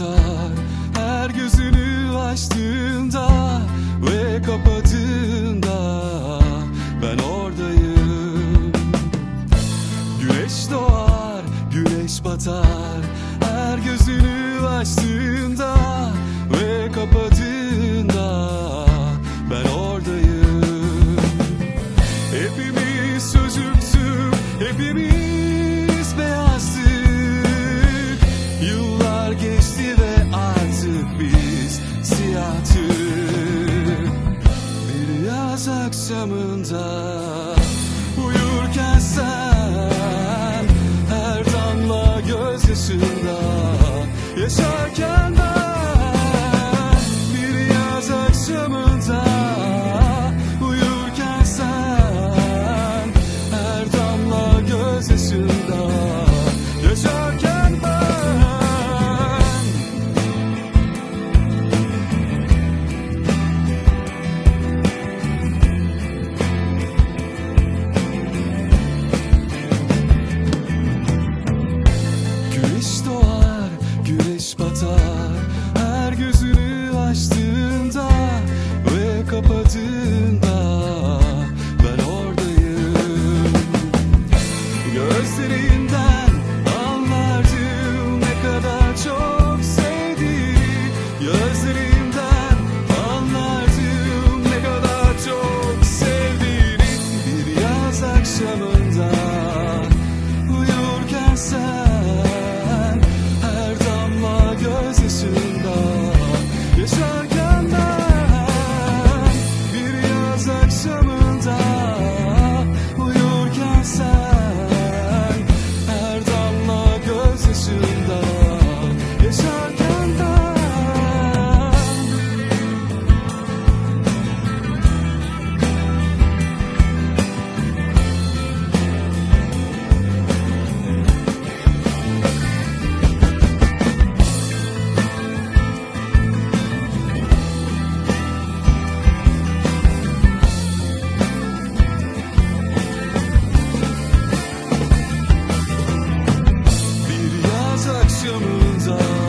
batar Her gözünü açtığında Ve kapattığında Ben oradayım. Güneş doğar, güneş batar. Her gözünü açtığında Ve kapattığında Ben oradayım. Hepimiz çocuktuk, hepimiz geçti ve artık biz siyahtık. Bir yaz akşamında uyurken sen Her damla gözyaşında yaşarken ben Bir yaz akşamında gözünü açtığında ve kapattığında yaşımda